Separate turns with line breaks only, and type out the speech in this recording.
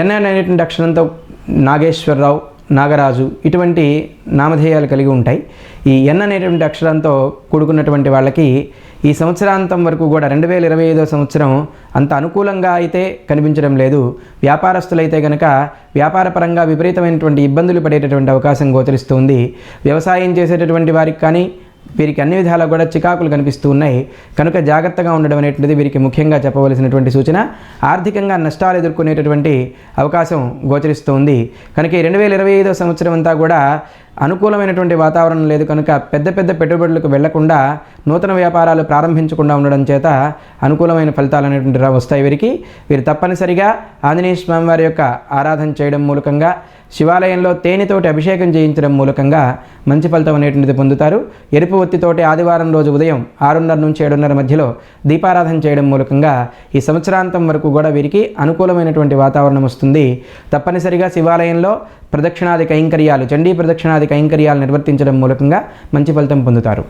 NN అనేటువంటి అక్షరంతో నాగేశ్వరరావు నాగరాజు ఇటువంటి నామధేయాలు కలిగి ఉంటాయి. ఈ ఎన్ అనేటువంటి అక్షరంతో కూడుకున్నటువంటి వాళ్ళకి ఈ సంవత్సరాంతం వరకు కూడా రెండు వేల ఇరవై ఐదో సంవత్సరం అంత అనుకూలంగా అయితే కనిపించడం లేదు. వ్యాపారస్తులైతే కనుక వ్యాపారపరంగా విపరీతమైనటువంటి ఇబ్బందులు పడేటటువంటి అవకాశం గోచరిస్తుంది వ్యవసాయం చేసేటటువంటి వారికి కానీ వీరికి అన్ని విధాలా కూడా చికాకులు కనిపిస్తూ ఉన్నాయి. కనుక జాగ్రత్తగా ఉండడం అనేటువంటిది వీరికి ముఖ్యంగా చెప్పవలసినటువంటి సూచన. ఆర్థికంగా నష్టాలు ఎదుర్కొనేటటువంటి అవకాశం గోచరిస్తోంది. కనుక ఈ రెండు వేల ఇరవై ఐదో సంవత్సరం అంతా కూడా అనుకూలమైనటువంటి వాతావరణం లేదు. కనుక పెద్ద పెద్ద పెట్టుబడులకు వెళ్ళకుండా నూతన వ్యాపారాలు ప్రారంభించకుండా ఉండడం చేత అనుకూలమైన ఫలితాలు అనేటువంటి వస్తాయి వీరికి. వీరు తప్పనిసరిగా ఆంజనేయ స్వామివారి యొక్క ఆరాధన చేయడం మూలకంగా శివాలయంలో తేనెతోటి అభిషేకం చేయించడం మూలకంగా మంచి ఫలితం అనేటువంటిది పొందుతారు. ఎరుపు ఒత్తితోటి ఆదివారం రోజు ఉదయం ఆరున్నర నుంచి ఏడున్నర మధ్యలో దీపారాధన చేయడం మూలకంగా ఈ సంవత్సరాంతం వరకు కూడా వీరికి అనుకూలమైనటువంటి వాతావరణం వస్తుంది. తప్పనిసరిగా శివాలయంలో ప్రదక్షిణాది కైంకర్యాలు చండీ ప్రదక్షిణాది కైంకర్యాలు నిర్వర్తించడం మూలకంగా మంచి ఫలితం పొందుతారు.